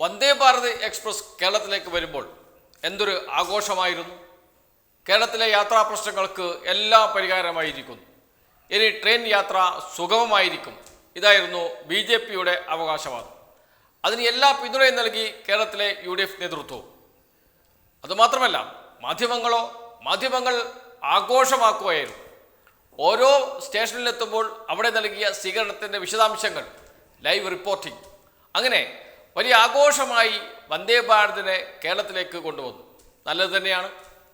Vande Bharat express കേരളത്തിലേക്ക് വരുമ്പോൾ എന്തൊരു ആഘോഷമായിരുന്നു? കേരളത്തിലെ യാത്രാ പ്രശ്നങ്ങൾക്ക് എല്ലാം പരിഹാരമായിരിക്കുന്നു ഇനി ട്രെയിൻ യാത്ര സുഗമമായിരിക്കും. ഇതായിരുന്നു ബി ജെ പിയുടെ അവകാശവാദം. അതിന് എല്ലാ പിന്തുണയും നൽകി കേരളത്തിലെ യു ഡി എഫ് നേതൃത്വവും അതുമാത്രമല്ല മാധ്യമങ്ങളോ മാധ്യമങ്ങൾ ആഘോഷമാക്കുകയായിരുന്നു. ഓരോ സ്റ്റേഷനിലെത്തുമ്പോൾ അവിടെ നൽകിയ സ്വീകരണത്തിന്റെ വിശദാംശങ്ങൾ ലൈവ് റിപ്പോർട്ടിംഗ്. അങ്ങനെ വലിയ ആഘോഷമായി വന്ദേ ഭാരതിനെ കേരളത്തിലേക്ക് കൊണ്ടുവന്നു. നല്ലത് തന്നെയാണ്.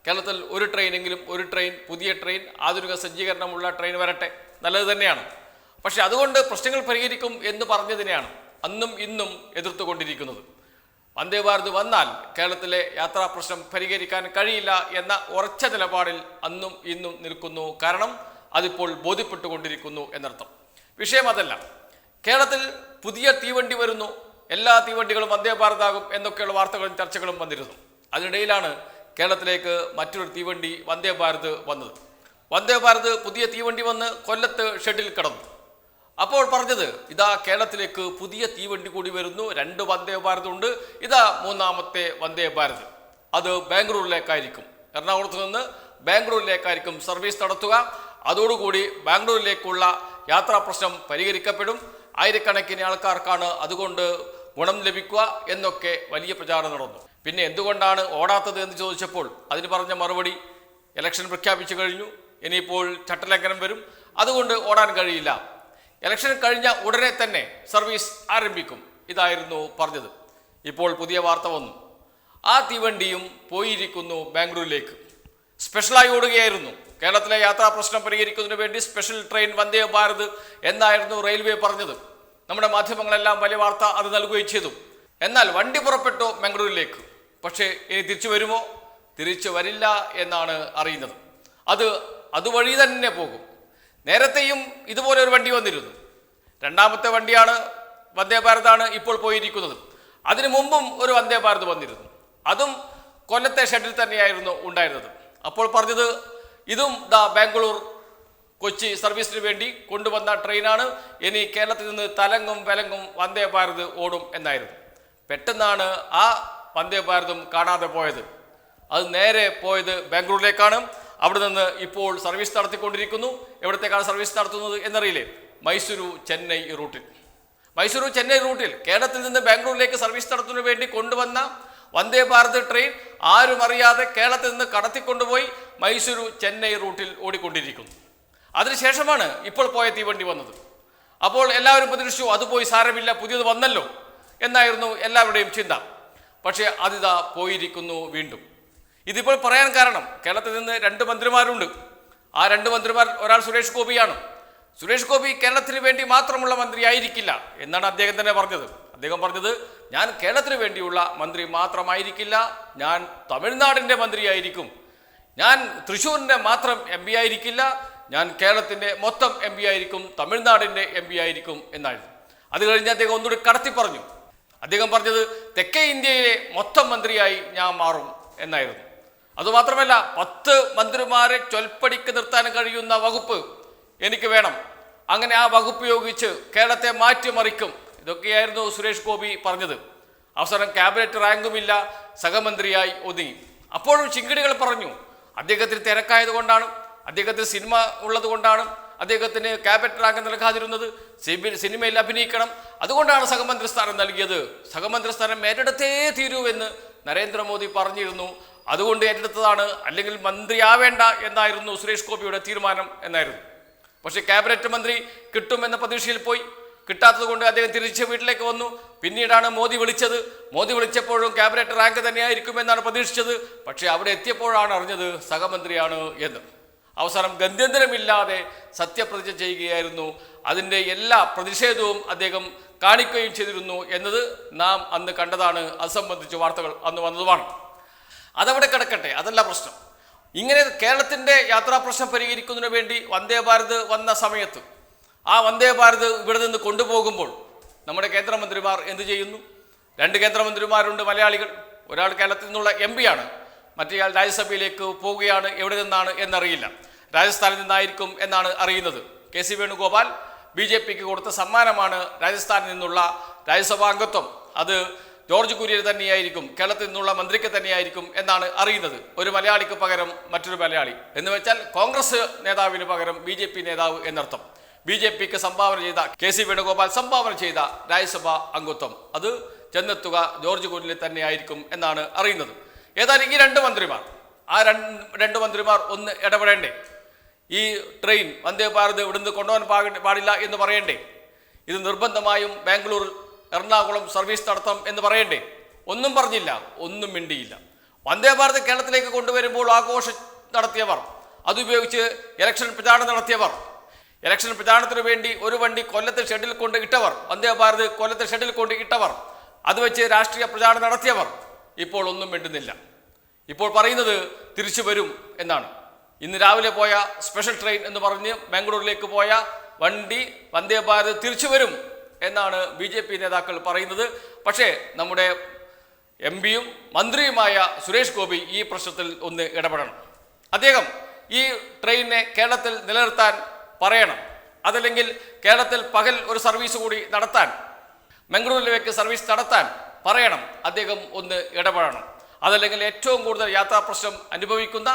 കേരളത്തിൽ ഒരു ട്രെയിനെങ്കിലും ഒരു ട്രെയിൻ പുതിയ ട്രെയിൻ ആധുനിക സജ്ജീകരണമുള്ള ട്രെയിൻ വരട്ടെ. നല്ലത് തന്നെയാണ്. പക്ഷേ അതുകൊണ്ട് പ്രശ്നങ്ങൾ പരിഹരിക്കും എന്ന് പറഞ്ഞതിനെയാണ് അന്നും ഇന്നും എതിർത്തുകൊണ്ടിരിക്കുന്നത് വന്ദേ ഭാരത് വന്നാൽ കേരളത്തിലെ യാത്രാ പ്രശ്നം പരിഹരിക്കാൻ കഴിയില്ല എന്ന ഉറച്ച നിലപാടിൽ അന്നും ഇന്നും നിൽക്കുന്നു. കാരണം അതിപ്പോൾ ബോധ്യപ്പെട്ടുകൊണ്ടിരിക്കുന്നു എന്നർത്ഥം. വിഷയം അതല്ല. കേരളത്തിൽ പുതിയ തീവണ്ടി വരുന്നു. എല്ലാ തീവണ്ടികളും വന്ദേ ഭാരതാകും എന്നൊക്കെയുള്ള വാർത്തകളും ചർച്ചകളും വന്നിരുന്നു. അതിനിടയിലാണ് കേരളത്തിലേക്ക് മറ്റൊരു തീവണ്ടി വന്ദേ ഭാരത് വന്നത്. വന്ദേ ഭാരത് പുതിയ തീവണ്ടി വന്ന് കൊല്ലത്ത് ഷെഡിൽ കിടന്നു. അപ്പോൾ പറഞ്ഞത് ഇതാ കേരളത്തിലേക്ക് പുതിയ തീവണ്ടി കൂടി വരുന്നു രണ്ട് വന്ദേ ഭാരത് ഉണ്ട് ഇതാ മൂന്നാമത്തെ വന്ദേ ഭാരത്. അത് ബാംഗ്ലൂരിലേക്കായിരിക്കും. എറണാകുളത്ത് നിന്ന് ബാംഗ്ലൂരിലേക്കായിരിക്കും സർവീസ് നടത്തുക. അതോടുകൂടി ബാംഗ്ലൂരിലേക്കുള്ള യാത്രാ പ്രശ്നം പരിഹരിക്കപ്പെടും. ആയിരക്കണക്കിന് ആൾക്കാർക്കാണ് അതുകൊണ്ട് ഗുണം ലഭിക്കുക എന്നൊക്കെ വലിയ പ്രചാരണം നടന്നു. പിന്നെ എന്തുകൊണ്ടാണ് ഓടാത്തത് എന്ന് ചോദിച്ചപ്പോൾ അതിന് പറഞ്ഞ മറുപടി ഇലക്ഷൻ പ്രഖ്യാപിച്ചു കഴിഞ്ഞു ഇനിയിപ്പോൾ ചട്ടലംഘനം വരും അതുകൊണ്ട് ഓടാൻ കഴിയില്ല. ഇലക്ഷൻ കഴിഞ്ഞ ഉടനെ തന്നെ സർവീസ് ആരംഭിക്കും ഇതായിരുന്നു പറഞ്ഞത്. ഇപ്പോൾ പുതിയ വാർത്ത വന്നു. ആ തീവണ്ടിയും പോയിരിക്കുന്നു ബാംഗ്ലൂരിലേക്ക്. സ്പെഷ്യലായി ഓടുകയായിരുന്നു. കേരളത്തിലെ യാത്രാ പ്രശ്നം പരിഹരിക്കുന്നതിന് വേണ്ടി സ്പെഷ്യൽ ട്രെയിൻ വന്ദേ ഭാരത് എന്നായിരുന്നു റെയിൽവേ പറഞ്ഞത്. നമ്മുടെ മാധ്യമങ്ങളെല്ലാം വലിയ വാർത്ത അത് നൽകുകയും ചെയ്തു. എന്നാൽ വണ്ടി പുറപ്പെട്ടു മംഗളൂരിലേക്ക് പക്ഷേ ഇനി തിരിച്ചു വരുമോ? തിരിച്ചു വരില്ല എന്നാണ് അറിയുന്നത്. അത് അതുവഴി തന്നെ പോകും. നേരത്തെയും ഇതുപോലെ ഒരു വണ്ടി വന്നിരുന്നു. രണ്ടാമത്തെ വണ്ടിയാണ് വന്ദേ ഭാരതാണ് ഇപ്പോൾ പോയിരിക്കുന്നത്. അതിനു മുമ്പും ഒരു വന്ദേ ഭാരത് വന്നിരുന്നു. അതും കൊല്ലത്തെ ഷെഡിൽ തന്നെയായിരുന്നു ഉണ്ടായിരുന്നത്. അപ്പോൾ പറഞ്ഞത് ഇതും ദാ ബാംഗ്ലൂർ കൊച്ചി സർവീസിന് വേണ്ടി കൊണ്ടുവന്ന ട്രെയിനാണ്. ഇനി കേരളത്തിൽ നിന്ന് തലങ്ങും വലങ്ങും വന്ദേ ഭാരത് ഓടും എന്നായിരുന്നു. പെട്ടെന്നാണ് ആ വന്ദേ ഭാരതും കാണാതെ പോയത്. അത് നേരെ പോയത് ബാംഗ്ലൂരിലേക്കാണ്. അവിടെ നിന്ന് ഇപ്പോൾ സർവീസ് നടത്തിക്കൊണ്ടിരിക്കുന്നു. എവിടത്തേക്കാണ് സർവീസ് നടത്തുന്നത് എന്നറിയില്ലേ? മൈസൂരു ചെന്നൈ റൂട്ടിൽ. മൈസൂരു ചെന്നൈ റൂട്ടിൽ കേരളത്തിൽ നിന്ന് ബാംഗ്ലൂരിലേക്ക് സർവീസ് നടത്തുന്നതിന് വേണ്ടി കൊണ്ടുവന്ന വന്ദേ ഭാരത് ട്രെയിൻ ആരും അറിയാതെ കേരളത്തിൽ നിന്ന് കടത്തിക്കൊണ്ടുപോയി മൈസൂരു ചെന്നൈ റൂട്ടിൽ ഓടിക്കൊണ്ടിരിക്കുന്നു. അതിനുശേഷമാണ് ഇപ്പോൾ പോയ തീവണ്ടി വന്നത്. അപ്പോൾ എല്ലാവരും പ്രതീക്ഷിച്ചു അത് പോയി സാരമില്ല പുതിയത് വന്നല്ലോ എന്നായിരുന്നു എല്ലാവരുടെയും ചിന്ത. പക്ഷേ അതിതാ പോയിരിക്കുന്നു വീണ്ടും. ഇതിപ്പോൾ പറയാൻ കാരണം കേരളത്തിൽ നിന്ന് രണ്ട് മന്ത്രിമാരുണ്ട്. ആ രണ്ട് മന്ത്രിമാർ ഒരാൾ സുരേഷ് ഗോപിയാണ്. സുരേഷ് ഗോപി കേരളത്തിന് വേണ്ടി മാത്രമുള്ള മന്ത്രി ആയിരിക്കില്ല എന്നാണ് അദ്ദേഹം തന്നെ പറഞ്ഞത്. അദ്ദേഹം പറഞ്ഞത് ഞാൻ കേരളത്തിന് വേണ്ടിയുള്ള മന്ത്രി മാത്രമായിരിക്കില്ല ഞാൻ തമിഴ്നാടിന്റെ മന്ത്രിയായിരിക്കും. ഞാൻ തൃശ്ശൂരിന്റെ മാത്രം എം ആയിരിക്കില്ല ഞാൻ കേരളത്തിന്റെ മൊത്തം എം പി ആയിരിക്കും തമിഴ്നാടിന്റെ എം പി ആയിരിക്കും എന്നായിരുന്നു. അത് കഴിഞ്ഞ് അദ്ദേഹം ഒന്നുകൂടി കടത്തി പറഞ്ഞു. അദ്ദേഹം പറഞ്ഞത് തെക്കേ ഇന്ത്യയിലെ മൊത്തം മന്ത്രിയായി ഞാൻ മാറും എന്നായിരുന്നു. അതുമാത്രമല്ല പത്ത് മന്ത്രിമാരെ ചൊൽപ്പടിക്ക് നിർത്താൻ കഴിയുന്ന വകുപ്പ് എനിക്ക് വേണം. അങ്ങനെ ആ വകുപ്പ് ഉപയോഗിച്ച് കേരളത്തെ മാറ്റിമറിക്കും. ഇതൊക്കെയായിരുന്നു സുരേഷ് ഗോപി പറഞ്ഞത്. അവസരം ക്യാബിനറ്റ് റാങ്കുമില്ല സഹമന്ത്രിയായി ഒതുങ്ങി. അപ്പോഴും ചിങ്കിടികൾ പറഞ്ഞു അദ്ദേഹത്തിന് തിരക്കായതുകൊണ്ടാണ് അദ്ദേഹത്തിന് സിനിമ ഉള്ളത് കൊണ്ടാണ് അദ്ദേഹത്തിന് ക്യാബിനറ്റ് റാങ്ക് നൽകാതിരുന്നത്. സിനിമയിൽ അഭിനയിക്കണം. അതുകൊണ്ടാണ് സഹമന്ത്രി സ്ഥാനം നൽകിയത്. സഹമന്ത്രി സ്ഥാനം ഏറ്റെടുത്തേ തീരൂ എന്ന് നരേന്ദ്രമോദി പറഞ്ഞിരുന്നു. അതുകൊണ്ട് ഏറ്റെടുത്തതാണ്. അല്ലെങ്കിൽ മന്ത്രിയാവേണ്ട എന്നായിരുന്നു സുരേഷ് ഗോപിയുടെ തീരുമാനം എന്നായിരുന്നു. പക്ഷേ ക്യാബിനറ്റ് മന്ത്രി കിട്ടുമെന്ന പ്രതീക്ഷയിൽ പോയി. കിട്ടാത്തത് കൊണ്ട് അദ്ദേഹം തിരിച്ച് വീട്ടിലേക്ക് വന്നു. പിന്നീടാണ് മോദി വിളിച്ചത്. മോദി വിളിച്ചപ്പോഴും ക്യാബിനറ്റ് റാങ്ക് തന്നെയായിരിക്കുമെന്നാണ് പ്രതീക്ഷിച്ചത്. പക്ഷേ അവിടെ എത്തിയപ്പോഴാണ് അറിഞ്ഞത് സഹമന്ത്രിയാണ് എന്ന്. അവസാനം ഗന്ധ്യന്തരമില്ലാതെ സത്യപ്രതിജ്ഞ ചെയ്യുകയായിരുന്നു. അതിന്റെ എല്ലാ പ്രതിഷേധവും അദ്ദേഹം കാണിക്കുകയും ചെയ്തിരുന്നു എന്നത് നാം അന്ന് കണ്ടതാണ്. അത് സംബന്ധിച്ച് വാർത്തകൾ അന്ന് വന്നതുമാണ്. അതവിടെ കിടക്കട്ടെ അതല്ല പ്രശ്നം. ഇങ്ങനെ കേരളത്തിന്റെ യാത്രാ പ്രശ്നം പരിഹരിക്കുന്നതിന് വേണ്ടി വന്ദേ ഭാരത് വന്ന സമയത്ത് ആ വന്ദേ ഭാരത് ഇവിടെ നിന്ന് കൊണ്ടുപോകുമ്പോൾ നമ്മുടെ കേന്ദ്രമന്ത്രിമാർ എന്ത് ചെയ്യുന്നു? രണ്ട് കേന്ദ്രമന്ത്രിമാരുണ്ട് മലയാളികൾ. ഒരാൾ കേരളത്തിൽ നിന്നുള്ള എം പിയാണ് മറ്റേയാൾ രാജ്യസഭയിലേക്ക് പോവുകയാണ് എവിടെ നിന്നാണ് എന്നറിയില്ല. രാജസ്ഥാനിൽ നിന്നായിരിക്കും എന്നാണ് അറിയുന്നത്. K C Venugopal B J പിക്ക് കൊടുത്ത സമ്മാനമാണ് രാജസ്ഥാനിൽ നിന്നുള്ള രാജ്യസഭാ അംഗത്വം. അത് ജോർജ് കുര്യൻ തന്നെയായിരിക്കും കേരളത്തിൽ നിന്നുള്ള മന്ത്രിക്ക് തന്നെയായിരിക്കും എന്നാണ് അറിയുന്നത്. ഒരു മലയാളിക്ക് പകരം മറ്റൊരു മലയാളി. എന്ന് വെച്ചാൽ കോൺഗ്രസ് നേതാവിന് പകരം ബി ജെ പി നേതാവ് എന്നർത്ഥം. ബി ജെ പിക്ക് സംഭാവന ചെയ്ത കെ സി വേണുഗോപാൽ സംഭാവന ചെയ്ത രാജ്യസഭാ അംഗത്വം. അത് ചെന്നെത്തുക ജോർജ് കുര്യനിൽ തന്നെയായിരിക്കും എന്നാണ് അറിയുന്നത്. ഏതായാലും ഈ രണ്ട് മന്ത്രിമാർ ആ രണ്ട് മന്ത്രിമാർ ഒന്ന് ഇടപെടേണ്ടേ? ഈ ട്രെയിൻ വന്ദേ ഭാരത് ഇവിടുന്ന് കൊണ്ടുപോകാൻ പാക- പാടില്ല എന്ന് പറയണ്ടേ? ഇത് നിർബന്ധമായും ബാംഗ്ലൂർ എറണാകുളം സർവീസ് നടത്തണം എന്ന് പറയണ്ടേ? ഒന്നും പറഞ്ഞില്ല ഒന്നും മിണ്ടിയില്ല. വന്ദേ ഭാരത് കേരളത്തിലേക്ക് കൊണ്ടുവരുമ്പോൾ ആഘോഷം നടത്തിയവർ അതുപയോഗിച്ച് ഇലക്ഷൻ പ്രചാരണം നടത്തിയവർ ഇലക്ഷൻ പ്രചാരണത്തിന് വേണ്ടി ഒരു വണ്ടി കൊല്ലത്തെ ഷെഡിൽ കൊണ്ട് ഇട്ടവർ വന്ദേ ഭാരത് കൊല്ലത്തെ ഷെഡിൽ കൊണ്ട് ഇട്ടവർ അത് വെച്ച് രാഷ്ട്രീയ പ്രചാരണം നടത്തിയവർ ഇപ്പോൾ ഒന്നും മിണ്ടുന്നില്ല. ഇപ്പോൾ പറയുന്നത് തിരിച്ചു വരും എന്നാണ്. ഇന്ന് രാവിലെ പോയ സ്പെഷ്യൽ ട്രെയിൻ എന്ന് പറഞ്ഞ് ബാംഗ്ലൂരിലേക്ക് പോയ വണ്ടി വന്ദേ ഭാരത് തിരിച്ചു വരും എന്നാണ് ബി ജെ പി നേതാക്കൾ പറയുന്നത്. പക്ഷേ നമ്മുടെ എം പിയും മന്ത്രിയുമായ സുരേഷ് ഗോപി ഈ പ്രശ്നത്തിൽ ഒന്ന് ഇടപെടണം. അദ്ദേഹം ഈ ട്രെയിനിനെ കേരളത്തിൽ നിലനിർത്താൻ പറയണം. അതല്ലെങ്കിൽ കേരളത്തിൽ പകൽ ഒരു സർവീസ് കൂടി നടത്താൻ ബംഗളൂരിലേക്ക് സർവീസ് നടത്താൻ പറയണം. അദ്ദേഹം ഒന്ന് ഇടപെടണം. അതല്ലെങ്കിൽ ഏറ്റവും കൂടുതൽ യാത്രാ പ്രശ്നം അനുഭവിക്കുന്ന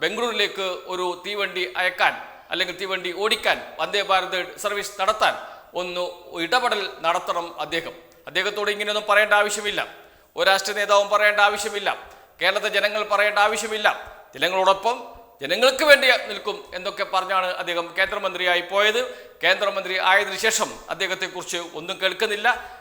ബംഗളൂരിലേക്ക് ഒരു തീവണ്ടി അയക്കാൻ അല്ലെങ്കിൽ തീവണ്ടി ഓടിക്കാൻ വന്ദേ ഭാരത് സർവീസ് നടത്താൻ ഒന്ന് ഇടപെടൽ നടത്തണം അദ്ദേഹം. അദ്ദേഹത്തോട് ഇങ്ങനെയൊന്നും പറയേണ്ട ആവശ്യമില്ല. ഒരു രാഷ്ട്രീയ നേതാവും പറയേണ്ട ആവശ്യമില്ല. കേരളത്തെ ജനങ്ങൾ പറയേണ്ട ആവശ്യമില്ല. ജനങ്ങളോടൊപ്പം ജനങ്ങൾക്ക് വേണ്ടി നിൽക്കും എന്നൊക്കെ പറഞ്ഞാണ് അദ്ദേഹം കേന്ദ്രമന്ത്രിയായി പോയത്. കേന്ദ്രമന്ത്രി ആയതിനു ശേഷം അദ്ദേഹത്തെക്കുറിച്ച് ഒന്നും കേൾക്കുന്നില്ല.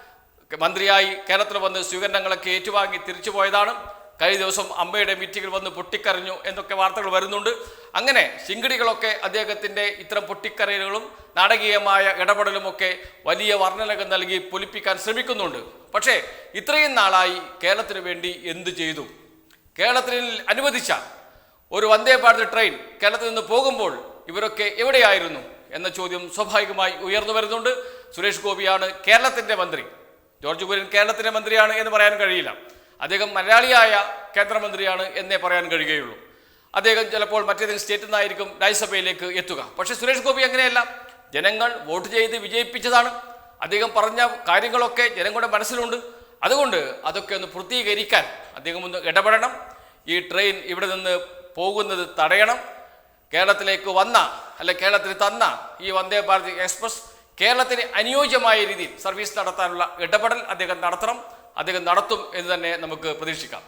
മന്ത്രിയായി കേരളത്തിൽ വന്ന് സ്വീകരണങ്ങളൊക്കെ ഏറ്റുവാങ്ങി തിരിച്ചു പോയതാണ്. കഴിഞ്ഞ ദിവസം അമ്മയുടെ മീറ്റിങ്ങിൽ വന്ന് പൊട്ടിക്കരഞ്ഞു എന്നൊക്കെ വാർത്തകൾ വരുന്നുണ്ട്. അങ്ങനെ ശിങ്കിടികളൊക്കെ അദ്ദേഹത്തിന്റെ ഇത്തരം പൊട്ടിക്കരയലുകളും നാടകീയമായ ഇടപെടലുമൊക്കെ വലിയ വർണനകൾ നൽകി പൊലിപ്പിക്കാൻ ശ്രമിക്കുന്നുണ്ട്. പക്ഷേ ഇത്രയും നാളായി കേരളത്തിന് വേണ്ടി എന്ത് ചെയ്തു? കേരളത്തിൽ അനുവദിച്ച ഒരു വന്ദേ ഭാരത് ട്രെയിൻ കേരളത്തിൽ നിന്ന് പോകുമ്പോൾ ഇവരൊക്കെ എവിടെയായിരുന്നു എന്ന ചോദ്യം സ്വാഭാവികമായി ഉയർന്നു വരുന്നുണ്ട്. സുരേഷ് ഗോപിയാണ് കേരളത്തിന്റെ മന്ത്രി. ജോർജ് കുര്യൻ കേരളത്തിന്റെ മന്ത്രിയാണ് എന്ന് പറയാൻ കഴിയില്ല. അദ്ദേഹം മലയാളിയായ കേന്ദ്രമന്ത്രിയാണ് എന്നേ പറയാൻ കഴിയുകയുള്ളൂ. അദ്ദേഹം ചിലപ്പോൾ മറ്റേതെങ്കിലും സ്റ്റേറ്റിൽ നിന്നായിരിക്കും രാജ്യസഭയിലേക്ക് എത്തുക. പക്ഷേ സുരേഷ് ഗോപി അങ്ങനെയല്ല ജനങ്ങൾ വോട്ട് ചെയ്ത് വിജയിപ്പിച്ചതാണ്. അദ്ദേഹം പറഞ്ഞ കാര്യങ്ങളൊക്കെ ജനങ്ങളുടെ മനസ്സിലുണ്ട്. അതുകൊണ്ട് അതൊക്കെ ഒന്ന് പൂർത്തീകരിക്കാൻ അദ്ദേഹം ഒന്ന് ഇടപെടണം. ഈ ട്രെയിൻ ഇവിടെ നിന്ന് പോകുന്നത് തടയണം. കേരളത്തിലേക്ക് വന്ന അല്ലെ കേരളത്തിൽ തന്ന ഈ വന്ദേ ഭാരത് എക്സ്പ്രസ് കേരളത്തിന് അനുയോജ്യമായ രീതിയിൽ സർവീസ് നടത്താനുള്ള ഇടപെടൽ അദ്ദേഹം നടത്തണം. അദ്ദേഹം നടത്തും എന്ന് തന്നെ നമുക്ക് പ്രതീക്ഷിക്കാം.